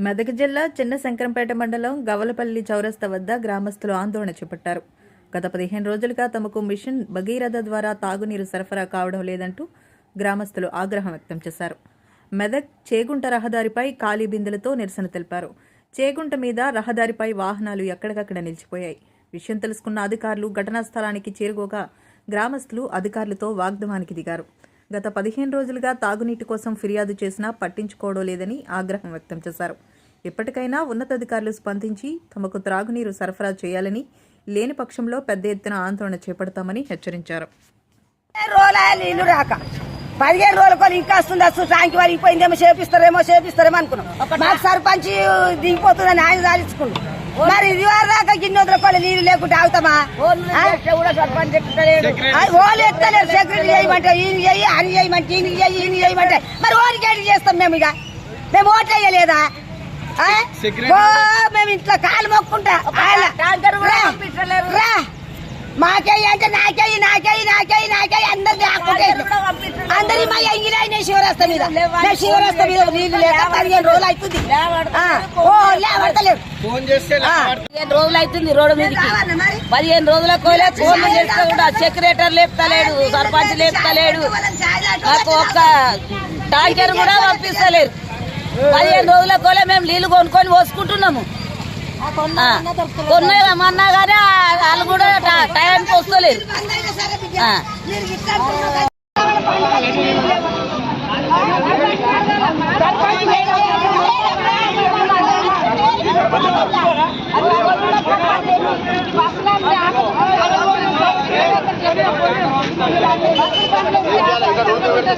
మెదక్ జిల్లా చిన్న శంకరంపేట మండలం గవలపల్లి చౌరస్తా వద్ద గ్రామస్తులు ఆందోళన చేపట్టారు. గత పదిహేను రోజులుగా తమకు మిషన్ భగీరథ ద్వారా తాగునీరు సరఫరా కావడం లేదంటూ గ్రామస్తులు ఆగ్రహం వ్యక్తం చేశారు. మెదక్ చేగుంట రహదారిపై ఖాళీ బిందెలతో నిరసన తెలిపారు. చేగుంట మీద రహదారిపై వాహనాలు ఎక్కడికక్కడ నిలిచిపోయాయి. విషయం తెలుసుకున్న అధికారులు ఘటనా స్థలానికి చేరుకోగా గ్రామస్తులు అధికారులతో వాగ్దమానికి దిగారు. గత పదిహేను రోజులుగా తాగునీటి కోసం ఫిర్యాదు చేసినా పట్టించుకోవడం లేదని ఆగ్రహం వ్యక్తం చేశారు. ఇప్పటికైనా ఉన్నతాధికారులు స్పందించి తమకు త్రాగునీరు సరఫరా చేయాలని లేని పక్షంలో పెద్ద ఎత్తున ఆందోళన చేపడతామని హెచ్చరించారు. రాక. పదిహేను రోజుల కొన్ని ఇంకా వస్తుంది? వస్తుంది ట్యాంక్ వరిగిపోయిందేమో చేపిస్తారేమో చేపిస్తారేమో అనుకున్నాం. మాకు సర్పంచ్ దిగిపోతుందని ఆయన సాధించుకుండు మరి ఇది వారు రాక గిన్నె రూపాయలు నీళ్ళు ఆగుతామా? ఆ? ఆ, ఓళ్ళు ఎత్తలేరు. సెక్రటరీ చేయమంటే ఈయన చెయ్యి అని చేయమంటే ఈయన చెయ్యి ఈయన చేయమంటే. మరి ఓడికి ఏంటి చేస్తాం మేము ఇక? మేము ఓట్లు వేయలేదా? మేము ఇంట్లో కాలు మొక్కుంటా. మాకేయి అంటే నాకేయి నాకేయి నాకేయి నాకేయి అందరిది ఆకుంటే అందరి మా ఎంగిలైన శివరాస్త మీద. నా శివరాస్త మీద నీళ్ళు లేక పదిహేను రోజులు అవుతుంది ఫోన్. పదిహేను రోజులు అవుతుంది రోడ్డు మీదకి. పదిహేను రోజుల కోలే ఫోన్లు చేస్తే కూడా సెక్రటరీ లేపుతలేడు సర్పంచ్ లేపుతలేడు. మాకు ఒక్క ట్యాంకర్ కూడా పంపిస్తలేరు. పదిహేను రోజుల కోలే మేము నీళ్ళు కొనుక్కొని పోసుకుంటున్నాము. కొన్నామన్నా కానీ వాళ్ళు కూడా ట- టైంకి వస్తలేరు.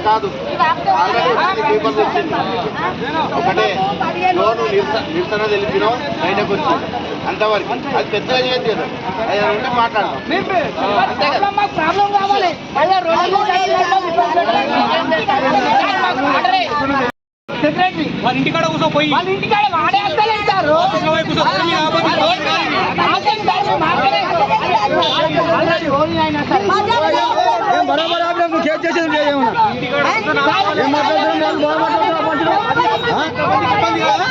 కాదు ఒకటే లోను నిరస- నిరసన తెలిపినాం బయటకు వచ్చింది అంతవరకు అది పెద్దగా చేయదు కదా. అది ఉంటే మాట్లాడదాం అంతే కదా సెక్రటరీ వాళ్ళ ఇంటికాడ కూర్చో పోయి వాళ్ళ ఇంటికాడ వాడేస్తలేదు సార్ ఆపండి. బరాబర్ ఆపినా నువ్వు కేసు చేసేది లేదేమన్నా ఏం మాట్లాడుతున్నావు బాగా మాట్లాడుతున్నావు ఇబ్బంది కదా?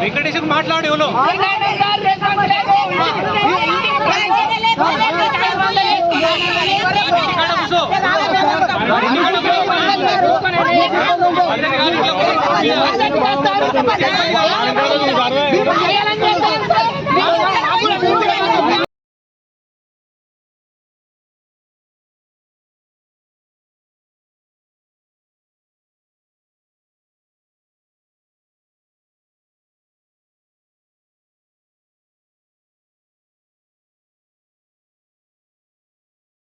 వెంకటేశ్వర మాట్లాడు ఎవరో ఇంటికాడ కూర్చో ఇంటికాడ